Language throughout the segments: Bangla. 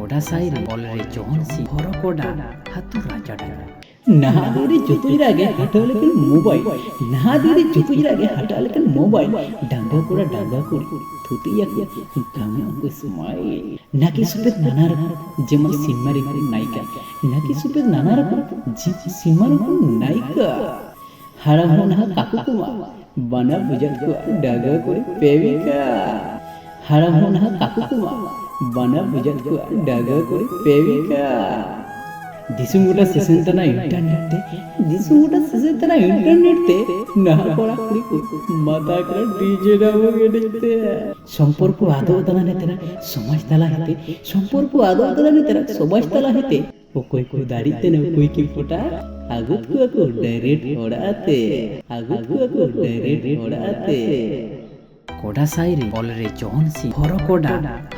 কোডা সাইরে বলরে জোহন সি হর কোডা হাতু রাজাডা না দূরে জুতুইর আগে হাটালে কেন মোবাইল। না দূরে জুতুইর আগে হাটালে কেন মোবাইল। ডাঙ্গা কোড়া ডাঙ্গা কোড়ি থুতিয়া কি গামে অঙ্গ স্মাইল। নাকি সুপে নানা রকম যেমন সিনেমার রকম নায়িকা। নাকি সুপে নানা রকম যে সিনেমার রকম নায়িকা। হা কাকু কুমা বানা বুঝা ডাঙ্গা করে প্রেমিকা। হারা হন হা কাকু কুমা বানা বুঝাত কো ডাঙ্গা করে প্রেমিকা। দিসুঙ্গুটা সেসেন্তনা ইন্টারনেটে দিসুঙ্গুটা সেসেন্তনা ইন্টারনেটে না করা করি মাথা করে ডিজে ডাবো গেড়িতে। সম্পর্ক আদৌ তালা নেতেরা সমাজ তালা হেতে, সম্পর্ক আদৌ তালা নেতেরা সমাজ তালা হেতে। ওকই কো দাড়িতে না ওকই কি ফোটা? আগুত কো কো ডাইরেক্ট ওড়াতে আগুত কো কো ডাইরেক্ট ওড়াতে ಕೊಡ ಸಾಯಿರಿ ಒಳ್ಳೆ ಜೋನ್ಸಿ ಹೊರಕೊಡ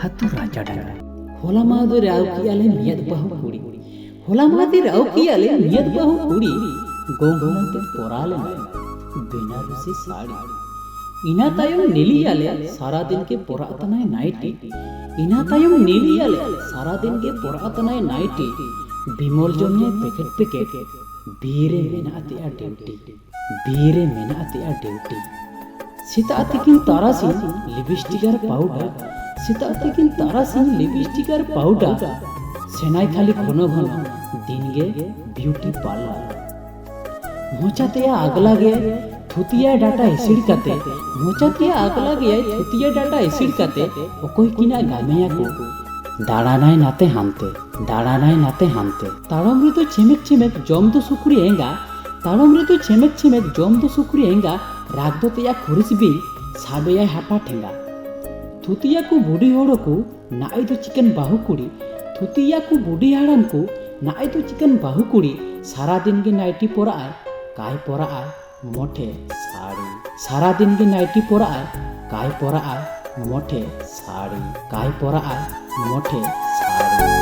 ಹತ್ತು ರಾಜಡ হোলা মাহাদের রাও কি আলে মিয়াদ বাহু কুড়ি হোলা মাহাদের রাও কি আলে মিয়াদ বাহু কুড়ি গঙ্গুনাতে পরালে বেনারসি শাড়ি ইনা তায়ম নীলি আলে সারা দিনকে পরাতনায় নাইটি ইনা তায়ম নীলি আলে সারা দিনকে পরাতনায় নাইটি বিমল জমিয়ে প্যাকেট প্যাকেট বিয়েরে মেনাতে আর ডিউটি বিয়েরে মেনাতে আর ডিউটি সেটা থেকে তারাসিং লিপস্টিক আর পাউডার সেটা থেকে তারাসিং লিপস্টিক আর পাউডার সেনাই খালি ঘন ঘন দিন গে বিউটি পার্লার মোচাতে আগলা গে থুতিয়া ডাটা এসিড কাতে। মোচাতে আগলা গে থুতিয়া ডাটা এসিড কাতে, অকই কিনা গামেয়া কো। দাঁড়ানায় নাতে হানতে দাঁড়ানায় নাতে হানতে। তাড়মৃত ছেমেক ছেমেক জমদ সুকুরি এঙ্গা, তাড়মৃত ছেমেক ছেমেক জমদ সুকুরি এঙ্গা ᱨᱟᱜᱽ ᱫᱚ ᱛᱮᱭᱟ ᱠᱷᱩᱨᱤᱥ ᱵᱤ ᱥᱟᱰᱚᱭᱟᱭ ᱦᱟᱯᱟ ᱴᱷᱮᱸᱜᱟ ᱛᱷᱩᱛᱤᱭᱟᱠᱩ ᱵᱩᱰᱷᱤ ᱦᱚᱲᱠᱩ ᱱᱟᱭ ᱫᱚ ᱪᱤᱠᱟᱹᱱ ᱵᱟᱹᱦᱩ ᱠᱩᱲᱤ ᱛᱷᱩᱛᱤᱭᱟᱠᱩ ᱵᱩᱰᱷᱤ ᱦᱟᱲᱟᱢ ᱠᱚ ᱱᱟᱭ ᱫᱚ ᱪᱤᱠᱟᱹᱱ ᱵᱟᱹᱦᱩ ᱠᱩᱲি সারাদিন গে নাইটি পরায় কাই পরায় মঠে শাড়ি সারাদিন গে নাইটি পরায় কাই পরায় মঠে শাড়ি কাই পরায় মঠে শাড়ি